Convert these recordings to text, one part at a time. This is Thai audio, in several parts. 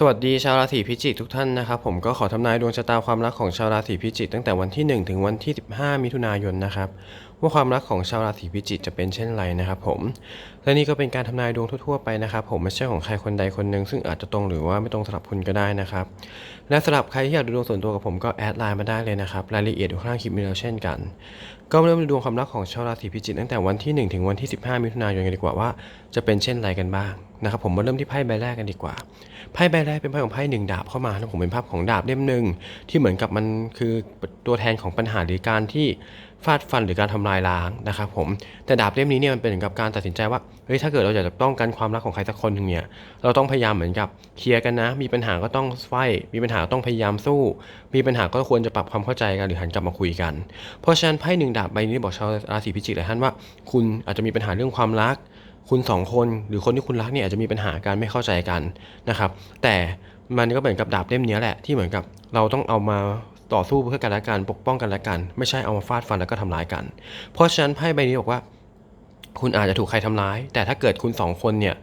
สวัสดีชาวราศีพิจิกทุกท่านนะครับผมก็ขอทำนายดวงชะตาความรักของชาวราศีพิจิกตั้งแต่วันที่ 1 ถึงวันที่ 15 มิถุนายนนะครับว่าความรักของชาวราศีพิจิกจะเป็นเช่นไรนะครับผมและนี่ก็เป็นการทำนายดวงทั่วๆไปนะครับผมไม่ใช่ของใครคนใดคนหนึ่งซึ่งอาจจะตรงหรือว่าไม่ตรงสำหรับคุณก็ได้นะครับและสำหรับใครที่อยากดูดวงส่วนตัวกับผมก็แอดไลน์มาได้เลยนะครับรายละเอียดอยู่ข้างล่างคลิปนี้แล้วเช่นกัน ก็เริ่มดูดวงความรักของชาวราศีพิจิกตั้งแต่วันที่ 1 ถึงวันที่ 15 มิถุนายนกันดีกว่าว่าจะเป็นเช่นไรกันบ้างนะครับผมมาเริ่มที่ไพ่ใบแรกกันดีกว่าไพ่ใบแรกเป็นไพ่ของไพ่หนึ่งดาบเข้ามาแล้วผมเป็นภาพของดาบเล่มหนึ่งที่เหมือนกับมันคือตัวแทนของปัญหาหรือการที่ ฟาดฟันหรือการทำลายล้างนะครับผมแต่ดาบเล่มนี้เนี่ยมันเป็นเหมือนกับการตัดสินใจว่าเฮ้ยถ้าเกิดเราอยากจะป้องกันความรักของใครสักคนหนึ่งเนี่ยเราต้องพยายามเหมือนกับเคลียร์กันนะ มีปัญหาก็ต้องไฟมีปัญหาก็ต้องพยายามสู้ มีปัญหาก็ควรจะปรับความเข้าใจกันหรือหันกลับมาคุยกัน เพราะฉะนั้นไพ่หนึ่งดาบใบนี้บอกชาวราศีพิจิกหลายท่านว่า คุณอาจจะมีปัญหาเรื่องความรัก คุณสองคนหรือคนที่คุณรักเนี่ยอาจจะมีปัญหาการไม่เข้าใจกันนะครับแต่มันก็เหมือนกับดาบเล่มนี้แหละที่เหมือนกับเราต้องเอามา ต่อสู้เพื่อกันและกันปกป้องกันและกัน ไม่ใช่เอามาฟาดฟันแล้วก็ทำร้ายกัน เพราะฉะนั้นไพ่ใบนี้บอกว่า คุณอาจจะถูกใครทำร้าย แต่ถ้าเกิดคุณสองคนเนี่ย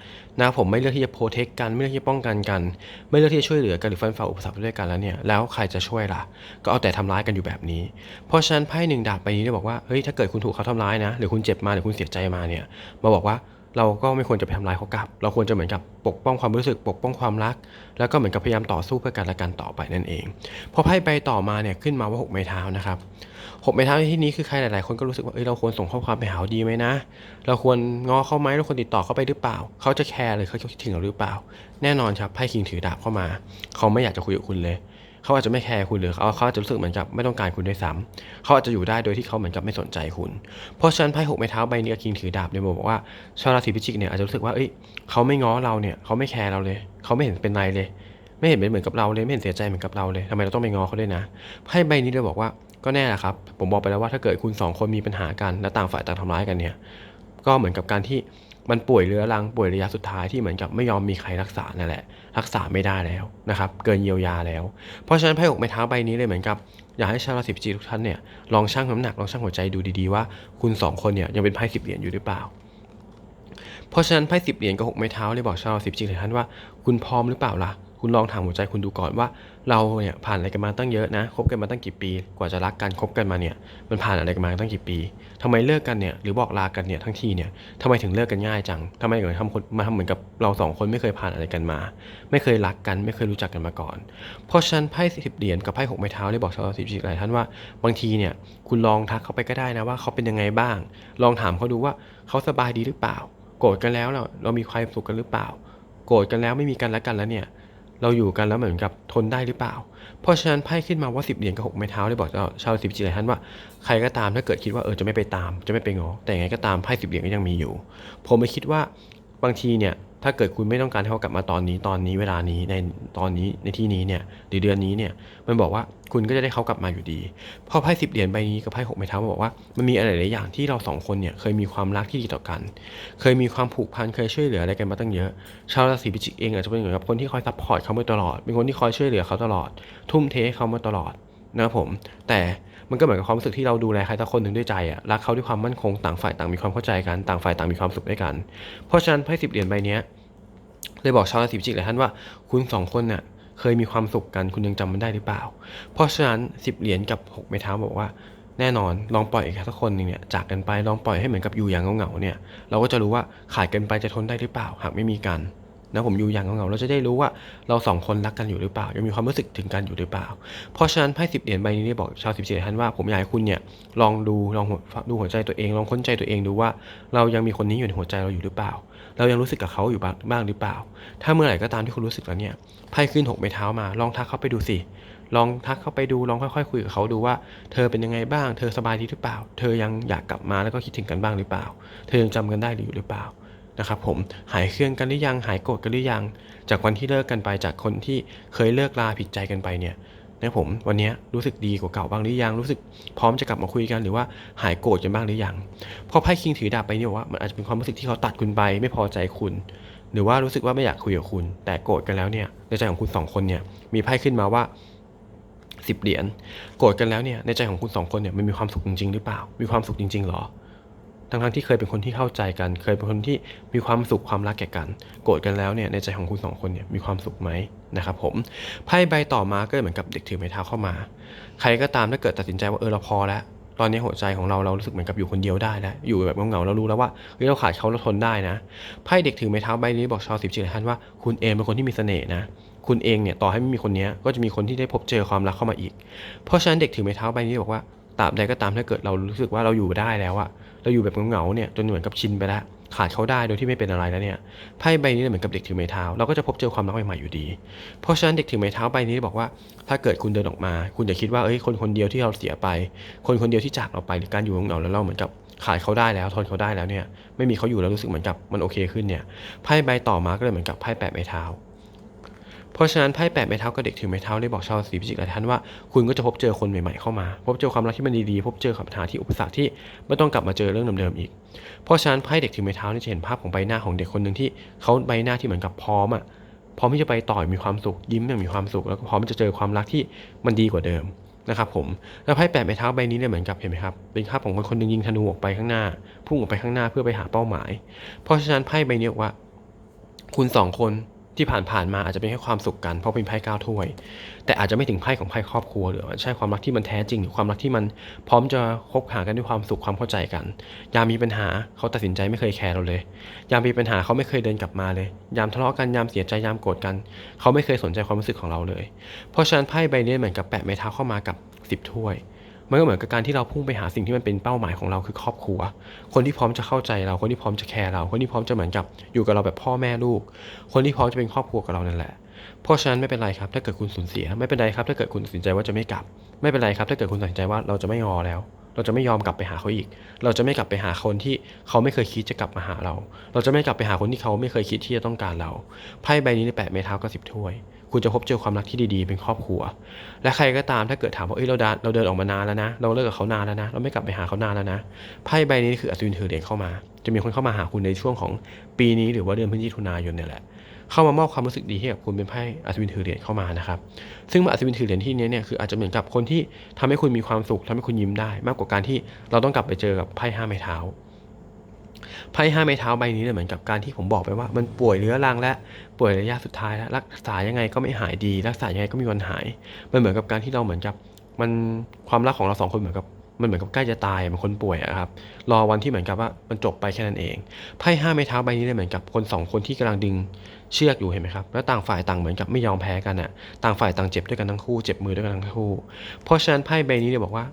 นะผมไม่เลือกที่จะโปรเทคกันไม่เลือกที่จะป้องกันกัน ไม่เลือกที่จะช่วยเหลือกันหรือฟันฝ่าอุปสรรคด้วยกันแล้วเนี่ยแล้วใครจะช่วยล่ะ ก็เอาแต่ทำร้ายกันอยู่แบบนี้ เพราะฉะนั้นไพ่หนึ่งดาบใบนี้ได้บอกว่าเฮ้ยถ้าเกิดคุณถูกเขาทำร้ายนะ หรือคุณเจ็บมาหรือคุณเสียใจมาเนี่ยมาบอกว่า เราก็ไม่ควรจะไปทำร้ายเขากลับ เราควรจะเหมือนกับปกป้องความรู้สึกปกป้องความรัก แล้วก็เหมือนกับพยายามต่อสู้เพื่อกันและกันต่อไปนั่นเอง พอไพ่ใบต่อมาเนี่ยขึ้นมาว่าหกไม้เท้านะครับหกไม้เท้าในที่นี้คือใครหลายๆ คนก็รู้สึกว่าเอ้ยเราควรส่งข้อความไปหาดีไหมนะ เราควรงอเขาไหมเราควรติดต่อเขาไปหรือเปล่า เขาจะแคร์หรือเขาจะคิดถึงเราหรือเปล่า แน่นอนครับไพ่คิงถือดาบเข้ามา เขาไม่อยากจะคุยกับคุณเลย เขาอาจจะไม่แคร์คุณหรือเขาเขาอาจจะรู้สึกเหมือนกับไม่ต้องการคุณด้วยซ้ำเขาอาจจะอยู่ได้โดยที่เขาเหมือนกับไม่สนใจคุณ เพราะฉะนั้นไพ่หกไม้เท้าใบนี้กับคิงถือดาบเนี่ยบอกว่าชาวราศีพิจิกเนี่ยอาจจะรู้สึกว่าเอ้ยเขาไม่ง้อเราเนี่ยเขาไม่แคร์เราเลย เขาไม่เห็นเป็นไรเลย ไม่เห็นเป็นเหมือนกับเราเลยไม่เห็นเสียใจเหมือนกับเราเลยทำไมเราต้องไปง้อเขาด้วยนะไพ่ใบนี้เลยบอกว่าก็แน่ละครับ ผมบอกไปแล้วว่าถ้าเกิดคุณสองคนมีปัญหากันและต่างฝ่ายต่างทำร้ายกันเนี่ย ก็เหมือนกับการที่ มันป่วยเรื้อรังป่วยระยะสุดท้ายที่เหมือนกับไม่ยอมมีใครรักษานั่นแหละ รักษาไม่ได้แล้วนะครับ เกินเยียวยาแล้ว เพราะฉะนั้นไพ่หกไม้เท้าใบนี้เลยเหมือนกับ อยากให้ชาวราศีพิจิกทุกท่านเนี่ยลองชั่งน้ำหนักลองชั่งหัวใจดูดีๆว่าคุณสองคนเนี่ยยังเป็นไพ่สิบเหรียญอยู่หรือเปล่า เพราะฉะนั้นไพ่สิบเหรียญกับหกไม้เท้าเลยบอกชาวราศีพิจิกทุกท่านว่า คุณพร้อมหรือเปล่าล่ะ คุณลองถามหัวใจคุณดูก่อนว่า เราเนี่ยผ่านอะไรกันมาตั้งเยอะนะคบกันมาตั้งกี่ปี กว่าจะรักกันคบกันมาเนี่ยมันผ่านอะไรกันมาตั้งกี่ปีทำไมเลิกกันเนี่ยหรือบอกลากันเนี่ยทั้งทีเนี่ยทำไมถึงเลิกกันง่ายจังทำไมถึงทำคนมาทำเหมือนกับเราสองคนไม่เคยผ่านอะไรกันมา ไม่เคยรักกัน ไม่เคยรู้จักกันมาก่อน เพราะฉะนั้นไพ่สิบเหรียญกับไพ่หกไม้เท้าเลยบอกชาวราศีพิจิกหลายท่านว่าบางทีเนี่ยคุณลองทักเขาไปก็ได้นะว่าเขาเป็นยังไงบ้าง ลองถามเขาดูว่าเขาสบายดีหรือเปล่า โกรธกันแล้วเราเรามีความสุขกันหรือเปล่า โกรธกันแล้วไม่มีกันและกันแล้วเนี่ย เราอยู่กันแล้วเหมือนกับทนได้หรือเปล่า เพราะฉะนั้นไพ่ขึ้นมาว่าสิบเหรียญกับหกไม้เท้าได้บอกชาวสิบจิตหลายท่านว่าใครก็ตามถ้าเกิดคิดว่าเออจะไม่ไปตาม จะไม่ไปงอแต่ยังไงก็ตามไพ่สิบเหรียญก็ยังมีอยู่ ผมไม่คิดว่าบางทีเนี่ย ถ้าเกิดคุณไม่ต้องการให้เขากลับมาตอนนี้ตอนนี้เวลานี้ในตอนนี้ในที่นี้เนี่ยหรือเดือนนี้เนี่ยมันบอกว่าคุณก็จะได้เขากลับมาอยู่ดีเพราะไพ่สิบเหรียญใบนี้กับไพ่หกไม้เท้ามันบอกว่ามันมีอะไรหลายอย่างที่เราสองคนเนี่ยเคยมีความรักที่ดีต่อกัน เคยมีความผูกพันเคยช่วยเหลืออะไรกันมาตั้งเยอะ ชาวราศีพิจิกเองอาจจะเป็นเหมือนกับคนที่คอยซัพพอร์ตเขามาตลอด เป็นคนที่คอยช่วยเหลือเขาตลอด ทุ่มเทให้เขามาตลอดนะครับผม แต่ มันก็เหมือนกับความรู้สึกที่เราดูแลใครสักคนหนึ่งด้วยใจอะรักเขาด้วยความมั่นคงต่างฝ่ายต่างมีความเข้าใจกันต่างฝ่ายต่างมีความสุขด้วยกัน เพราะฉะนั้นไพ่สิบเหรียญใบเนี้ยเลยบอกชาวราศีพิจิกหลายท่านว่าคุณสองคนน่ะเคยมีความสุขกันคุณยังจำมันได้หรือเปล่า เพราะฉะนั้นสิบเหรียญกับหกไม้เท้าบอกว่าแน่นอนลองปล่อยใครสักคนหนึ่งเนี่ยจากกันไปลองปล่อยให้เหมือนกับอยู่อย่างเหงาๆเนี่ยเราก็จะรู้ว่าขาดกันไปจะทนได้หรือเปล่า หากไม่มีกัน นะผมอยู่อย่างเหงาๆเราจะได้รู้ว่าเราสองคนรักกันอยู่หรือเปล่า ยังมีความรู้สึกถึงกันอยู่หรือเปล่า เพราะฉะนั้นไพ่สิบเหรียญใบนี้ได้บอกชาวสิบสี่ท่านว่าผมอยากให้คุณเนี่ยลองดูลองดูหัวใจตัวเอง ลองค้นใจตัวเองดูว่า เรายังมีคนนี้อยู่ในหัวใจเราอยู่หรือเปล่า เรายังรู้สึกกับเขาอยู่บ้างหรือเปล่า ถ้าเมื่อไหร่ก็ตามที่คุณรู้สึกแล้วเนี่ยไพ่ขึ้นหกไม้เท้ามาลองทักเข้าไปดูสิลองทักเข้าไปดูลองค่อยๆคุยกับเขาดูว่า เธอเป็นยังไงบ้าง เธอสบายดีหรือเปล่า เธอยังอยากกลับมาแล้วก็คิดถึงกันบ้างหรือเปล่า เธอยังจำกันได้หรือเปล่า นะครับผมหายเครื่องกันหรือยังหายโกรธกันหรือยัง จากวันที่เลิกกันไปจากคนที่เคยเลิกลาผิดใจกันไปเนี่ยนะผมวันนี้รู้สึกดีกว่าเก่าบ้างหรือยังรู้สึกพร้อมจะกลับมาคุยกันหรือว่าหายโกรธกันบ้างหรือยังพราะไพ่คิงถือดาบไปเนี่ยว่ามันอาจจะเป็นความรู้สึกที่เขาตัดคุณไป ไม่พอใจคุณ หรือว่ารู้สึกว่าไม่อยากคุยกับคุณ แต่โกรธกันแล้วเนี่ยในใจของคุณสองคนเนี่ยมีไพ่ขึ้นมาว่าสิบเหรียญโกรธกันแล้วเนี่ยในใจของคุณสองคนเนี่ยมันมีความสุขจริงๆหรือเปล่า มีความสุขจริงๆหรอ ทั้งๆที่เคยเป็นคนที่เข้าใจกัน เคยเป็นคนที่มีความสุขความรักแก่กัน โกรธกันแล้วเนี่ยในใจของคุณสองคนเนี่ยมีความสุขไหมนะครับผมไพ่ใบต่อมาก็เหมือนกับเด็กถือไม้เท้าเข้ามา ใครก็ตามถ้าเกิดตัดสินใจว่าเออเราพอแล้วตอนนี้หัวใจของเราเรารู้สึกเหมือนกับอยู่คนเดียวได้แล้วอยู่แบบเงาๆเรารู้แล้วว่าเฮ้ยเราขาดเขาเราทนได้นะไพ่เด็กถือไม้เท้าใบนี้บอกชาวสิบจิตท่านว่าคุณเองเป็นคนที่มีเสน่ห์นะคุณเองเนี่ยต่อให้ไม่มีคนนี้ก็จะมีคนที่ได้พบเจอความรักเข้ามาอีก เพราะฉะนั้นเด็กถือไม้เท้าใบนี้บอกว่า ตราบใดก็ตามถ้าเกิดเรารู้สึกว่าเราอยู่ได้แล้วอะเราอยู่แบบเหงาๆเนี่ยจนเหมือนกับชินไปแล้วขาดเขาได้โดยที่ไม่เป็นอะไรแล้วเนี่ยไพ่ใบนี้เหมือนกับเด็กถือไม้เท้าเราก็จะพบเจอความรักใหม่ๆอยู่ดี เพราะฉะนั้นเด็กถือไม้เท้าใบนี้บอกว่า ถ้าเกิดคุณเดินออกมา คุณอย่าคิดว่าเอ้ยคนคนเดียวที่เราเสียไป คนคนเดียวที่จากเราไปหรือการอยู่เหงาๆแล้วเราเหมือนกับขาดเขาได้แล้วทนเขาได้แล้วเนี่ยไม่มีเขาอยู่แล้วรู้สึกเหมือนกับมันโอเคขึ้นเนี่ยไพ่ใบต่อมาก็เลยเหมือนกับไพ่แปะไม้เท้า เพราะฉะนั้นไพ่แปดไม้เท้ากับเด็กถือไม้เท้าได้บอกชาวราศีพิจิกหลายท่านว่าคุณก็จะพบเจอคนใหม่ๆเข้ามา พบเจอความรักที่มันดีๆ พบเจอกับปัญหาที่อุปสรรคที่ไม่ต้องกลับมาเจอเรื่องเดิมๆอีก เพราะฉะนั้นไพ่เด็กถือไม้เท้านี่จะเห็นภาพของใบหน้าของเด็กคนหนึ่งที่เขาใบหน้าที่เหมือนกับพร้อมอะพร้อมที่จะไปต่อยมีความสุขยิ้มอย่างมีความสุข แล้วก็พร้อมที่จะเจอความรักที่มันดีกว่าเดิมนะครับผมแล้วไพ่แปดไม้เท้าใบนี้เนี่ยเหมือนกับเห็นไหมครับเป็นภาพของคนคนหนึ่งยิงธนูออกไปข้างหน้า พุ่งออกไปข้างหน้าเพื่อไปหาเป้าหมาย เพราะฉะนั้นไพ่ใบนี้ว่า คุณสองคน ที่ผ่านๆมาอาจจะเป็นแค่ความสุขกันเพราะเป็นไพ่เก้าถ้วย แต่อาจจะไม่ถึงไพ่ของไพ่ครอบครัวหรือว่าใช่ความรักที่มันแท้จริงหรือความรักที่มันพร้อมจะคบหากันด้วยความสุขความเข้าใจกัน ยามมีปัญหาเขาตัดสินใจไม่เคยแคร์เราเลย ยามมีปัญหาเขาไม่เคยเดินกลับมาเลย ยามทะเลาะกันยามเสียใจยามโกรธกัน เขาไม่เคยสนใจความรู้สึกของเราเลย เพราะฉะนั้นไพ่ใบนี้เหมือนกับแปะไม้เท้าเข้ามากับสิบถ้วย มันก็เหมือนกับการที่เราพุ่งไปหาสิ่งที่มันเป็นเป้าหมายของเราคือครอบครัว คนที่พร้อมจะเข้าใจเรา คนที่พร้อมจะแคร์เรา คนที่พร้อมจะเหมือนกับอยู่กับเราแบบพ่อแม่ลูก คนที่พร้อมจะเป็นครอบครัวกับเรานั่นแหละ เพราะฉะนั้นไม่เป็นไรครับ ถ้าเกิดคุณสูญเสีย ไม่เป็นไรครับ ถ้าเกิดคุณตัดสินใจว่าจะไม่กลับ ไม่เป็นไรครับ ถ้าเกิดคุณตัดสินใจว่าเราจะไม่งอแล้ว เราจะไม่ยอมกลับไปหาเขาอีก เราจะไม่กลับไปหาคนที่เขาไม่เคยคิดจะกลับมาหาเรา เราจะไม่กลับไปหาคนที่เขาไม่เคยคิดที่จะต้องการเรา ไพ่ใบนี้ในแปะเมท้าก็สิบถ้วย คุณจะพบเจอความรักที่ดีๆ เป็นครอบครัว และใครก็ตามถ้าเกิดถามว่าเอ้ยเราเดินเราเดินออกมานานแล้วนะ เราเลิกกับเขานานแล้วนะ เราไม่กลับไปหาเขานานแล้วนะไพ่ใบนี้คืออัศวินถือเหรียญเข้ามา จะมีคนเข้ามาหาคุณในช่วงของปีนี้หรือว่าเดือนพฤศจิกายนเนี่ยแหละเข้ามามอบความรู้สึกดีให้กับคุณเป็นไพ่อัศวินถือเหรียญเข้ามานะครับ ซึ่งอัศวินถือเหรียญที่นี้เนี่ยคืออาจจะเหมือนกับคนที่ทำให้คุณมีความสุขทำให้คุณยิ้มได้ มากกว่าการที่เราต้องกลับไปเจอกับไพ่ห้าไม้เท้า ไพ่ห้าไม้เท้าใบนี้เนี่ยเหมือนกับการที่ผมบอกไปว่า มันป่วยเรื้อรังและป่วยระยะสุดท้ายแล้วรักษายังไงก็ไม่หายดี รักษายังไงก็มีวันหาย มันเหมือนกับการที่เราเหมือนกับมันความรักของเราสองคนเหมือนกับมันเหมือนกับใกล้จะตายเหมือนคนป่วยอะครับรอวันที่เหมือนกับว่ามันจบไปแค่นั้นเองไพ่ห้าไม้เท้าใบนี้เนี่ยเหมือนกับคนสองคนที่กำลังดึงเชือกอยู่เห็นไหมครับแล้วต่างฝ่ายต่างเหมือนกับไม่ยอมแพ้กันอะต่างฝ่ายต่างเจ็บด้วยกันทั้งคู่เจ็บมือด้วยกันทั้งคู่ เพราะฉะนั้นไพ่ใบนี้เนี่ยบอกว่า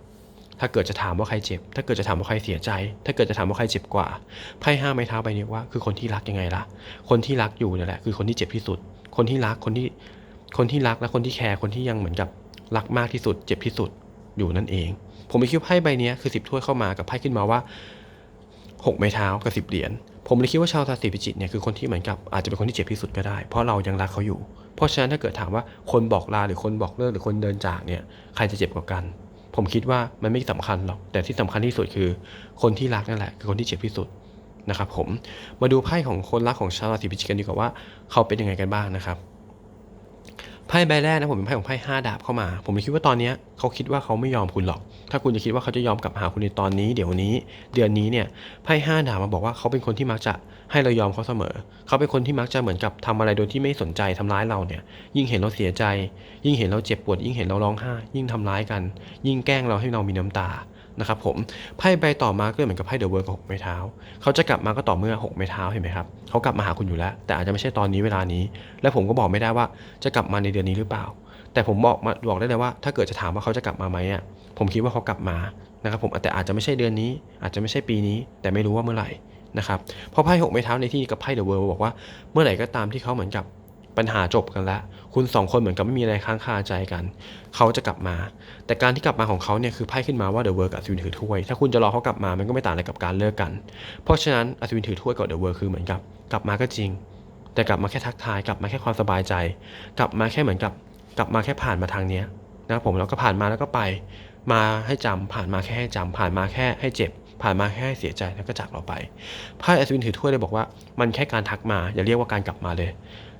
ถ้าเกิดจะถามว่าใครเจ็บ ถ้าเกิดจะถามว่าใครเสียใจ ถ้าเกิดจะถามว่าใครเจ็บกว่าไพ่ห้าไม้เท้าใบนี้ว่าคือคนที่รักยังไงล่ะ คนที่รักอยู่นี่แหละคือคนที่เจ็บที่สุด คนที่รักคนที่คนที่รักและคนที่แคร์คนที่ยังเหมือนกับรักมากที่สุด เจ็บที่สุดอยู่นั่นเอง ผมไม่คิดไพ่ใบนี้คือสิบถ้วยเข้ามากับไพ่ขึ้นมาว่าหกไม้เท้ากับสิบเหรียญผมเลยคิดว่าชาวราศีพิจิกเนี่ยคือคนที่เหมือนกับอาจจะเป็นคนที่เจ็บที่สุดก็ได้ เพราะเรายังรักเขาอยู่ เพราะฉะนั้นถ้าเกิดถามว่าคนบอกลาหรือคนบอกเลิกหรือคนเดินจากเนี่ยใครจะเจ็บกว่ากัน ผมคิดว่ามันไม่สำคัญหรอก แต่ที่สำคัญที่สุดคือ คนที่รักนั่นแหละคือคนที่เจ็บที่สุดนะครับผม มาดูไพ่ของคนรักของชาวราศีพิจิกกันดีกว่าว่า เขาเป็นยังไงกันบ้างนะครับ ไพ่ใบแรกนะผมเป็นไพ่ของไพ่ห้าดาบเข้ามา ผมเลยคิดว่าตอนนี้เขาคิดว่าเขาไม่ยอมคุณหรอก ถ้าคุณจะคิดว่าเขาจะยอมกลับหาคุณในตอนนี้ เดี๋ยวนี้ เดือนนี้เนี่ยไพ่ห้าดาบมาบอกว่าเขาเป็นคนที่มักจะให้เรายอมเขาเสมอ เขาเป็นคนที่มักจะเหมือนกับทำอะไรโดยที่ไม่สนใจทำร้ายเราเนี่ยยิ่งเห็นเราเสียใจ ยิ่งเห็นเราเจ็บปวด ยิ่งเห็นเราร้องไห้ยิ่งทำร้ายกัน ยิ่งแกล้งเราให้เรามีน้ำตา นะครับผมไพ่ใบต่อมาก็เหมือนกับไพ่เดอะเวิร์กับหกไม้เท้าเขาจะกลับมาก็ต่อเมื่อหกไม้เท้าเห็นไหมครับเขากลับมาหาคุณอยู่แล้ว แต่อาจจะไม่ใช่ตอนนี้เวลานี้ และผมก็บอกไม่ได้ว่าจะกลับมาในเดือนนี้หรือเปล่า แต่ผมบอกมาบอกได้เลยว่า ถ้าเกิดจะถามว่าเขาจะกลับมาไหมอะผมคิดว่าเขากลับมานะครับผมแต่อาจจะไม่ใช่เดือนนี้ อาจจะไม่ใช่ปีนี้ แต่ไม่รู้ว่าเมื่อไหร่นะครับเพราะไพ่หกไม้เท้าในที่กับไพ่เดอะเวิร์บอกว่าเมื่อไหร่ก็ตามที่เขาเหมือนกับ ปัญหาจบกันแล้วคุณสองคนเหมือนกับไม่มีอะไรค้างคาใจกัน เขาจะกลับมา แต่การที่กลับมาของเขาเนี่ยคือไพ่ขึ้นมาว่าเดอะเวิร์กับอัศวินถือถ้วย ถ้าคุณจะรอเขากลับมา มันก็ไม่ต่างอะไรกับการเลิกกัน เพราะฉะนั้นอัศวินถือถ้วยกับเดอะเวิร์คือเหมือนกับ กลับมาก็จริง แต่กลับมาแค่ทักทาย กลับมาแค่ความสบายใจ กลับมาแค่เหมือนกับ กลับมาแค่ผ่านมาทางเนี้ยนะครับผมแล้วก็ผ่านมาแล้วก็ไป มาให้จำผ่านมาแค่ให้จำผ่านมาแค่ให้เจ็บ ผ่านมาแค่ให้เสียใจแล้วก็จากเราไปไพ่อัศวินถือถ้วยเลยบอกว่า มันแค่การทักมาอย่าเรียกว่าการกลับมาเลย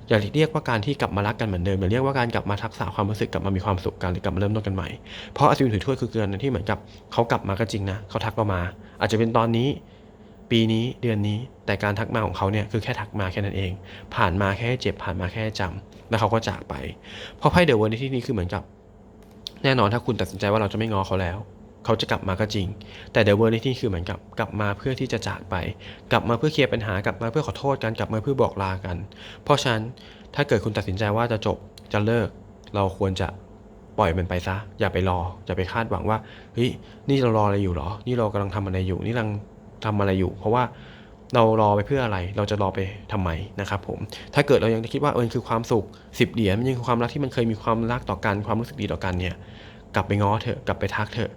อย่าเรียกว่าการที่กลับมารักกันเหมือนเดิมอย่าเรียกว่าการกลับมาทักษะความรู้สึกกลับมามีความสุขกันหรือกลับมาเริ่มต้นกันใหม่เพราะอัศวินถือถ้วยคือเกินที่เหมือนกับเขากลับมาก็จริงนะเขาทักเรามา อาจจะเป็นตอนนี้ ปีนี้เดือนนี้แต่การทักมาของเขาเนี่ยคือแค่ทักมาแค่นั้นเอง ผ่านมาแค่เจ็บผ่านมาแค่ให้จำแล้วเขาก็จากไปเพราะไพ่เดอะเวิร์ในที่นี้คือเหมือนกับ แน่นอนถ้าคุณตัดสินใจว่าเราจะไม่ง้อเขาแล้ว เขาจะกลับมาก็จริง แต่เดอะเวิร์ในที่คือเหมือนกับกลับมาเพื่อที่จะจากไป กลับมาเพื่อเคลียร์ปัญหากลับมาเพื่อขอโทษกันกลับมาเพื่อบอกลากัน เพราะฉะนั้นถ้าเกิดคุณตัดสินใจว่าจะจบจะเลิก เราควรจะปล่อยมันไปซะ อย่าไปรอ อย่าไปคาดหวังว่าเฮ้ยนี่เรารออะไรอยู่หรอ นี่เรากำลังทำอะไรอยู่ นี่กำลังทำอะไรอยู่ เพราะว่าเรารอไปเพื่ออะไร เราจะรอไปทำไมนะครับผม ถ้าเกิดเรายังคิดว่าเออคือความสุขสิบเหรียญมันยังคือความรักที่มันเคยมีความรักต่อกันความรู้สึกดีต่อกันเนี่ย กลับไปง้อเถอะ กลับไปทักเถอะ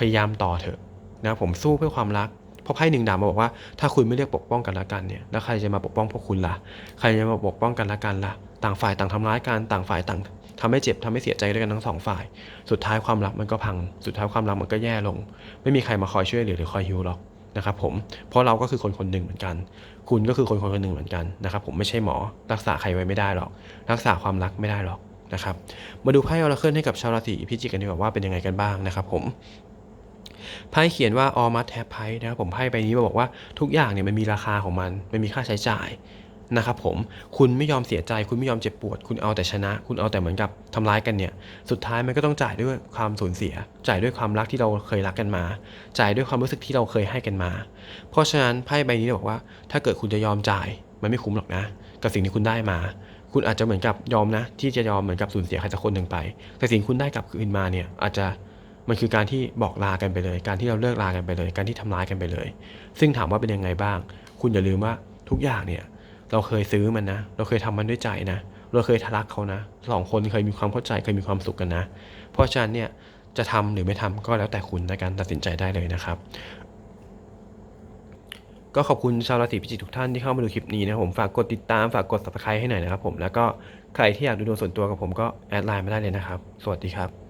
พยายามต่อเถอะนะครับผมสู้เพื่อความรักเพราะไพ่หนึ่งดาบมาบอกว่าถ้าคุณไม่เลือกปกป้องกันละกันเนี่ยแล้วใครจะมาปกป้องพวกคุณล่ะใครจะมาปกป้องกันละกันล่ะต่างฝ่ายต่างทำร้ายกันต่างฝ่ายต่างทำให้เจ็บทำให้เสียใจด้วยกันทั้งสองฝ่าย สุดท้ายความรักมันก็พัง สุดท้ายความรักมันก็แย่ลง ไม่มีใครมาคอยช่วยเหลือหรือคอยฮิวหรอกนะครับผม เพราะเราก็คือคนคนหนึ่งเหมือนกัน คุณก็คือคนคนหนึ่งเหมือนกันนะครับผมไม่ใช่หมอ รักษาใครไว้ไม่ได้หรอก รักษาความรักไม่ได้หรอกนะครับ มาดูไพ่ออราเคิลให้กับชาวราศีพิจิกกันดีกว่าว่าเป็นยังไงกันบ้างนะครับผม ไพ่เขียนว่า all must have price นะครับผมไพ่ใบนี้มาบอกว่าทุกอย่างเนี่ยมันมีราคาของมันมันมีค่าใช้จ่ายนะครับผมคุณไม่ยอมเสียใจ คุณไม่ยอมเจ็บปวด คุณเอาแต่ชนะ คุณเอาแต่เหมือนกับทำร้ายกันเนี่ยสุดท้ายมันก็ต้องจ่ายด้วยความสูญเสีย จ่ายด้วยความรักที่เราเคยรักกันมา จ่ายด้วยความรู้สึกที่เราเคยให้กันมา เพราะฉะนั้นไพ่ใบนี้บอกว่า ถ้าเกิดคุณจะยอมจ่ายมันไม่คุ้มหรอกนะ กับสิ่งที่คุณได้มา คุณอาจจะเหมือนกับยอมนะ ที่จะยอมเหมือนกับสูญเสียใครสักคนหนึ่งไป แต่สิ่งคุณได้กลับคืนมาเนี่ยอาจจะ มันคือการที่บอกลากันไปเลย การที่เราเลิกลากันไปเลย การที่ทำร้ายกันไปเลย ซึ่งถามว่าเป็นยังไงบ้าง คุณอย่าลืมว่าทุกอย่างเนี่ย เราเคยซื้อมันนะ เราเคยทำมันด้วยใจนะ เราเคยทะลักเขานะสองคนเคยมีความเข้าใจเคยมีความสุขกันนะ เพราะฉะนั้นเนี่ยจะทำหรือไม่ทำก็แล้วแต่คุณในการตัดสินใจได้เลยนะครับ ก็ขอบคุณชาวราศีพิจิกทุกท่านที่เข้ามาดูคลิปนี้นะผมฝากกดติดตามฝากกด subscribe ให้หน่อยนะครับผมแล้วก็ใครที่อยากดูดวงส่วนตัวกับผมก็แอดไลน์มาได้เลยนะครับ สวัสดีครับ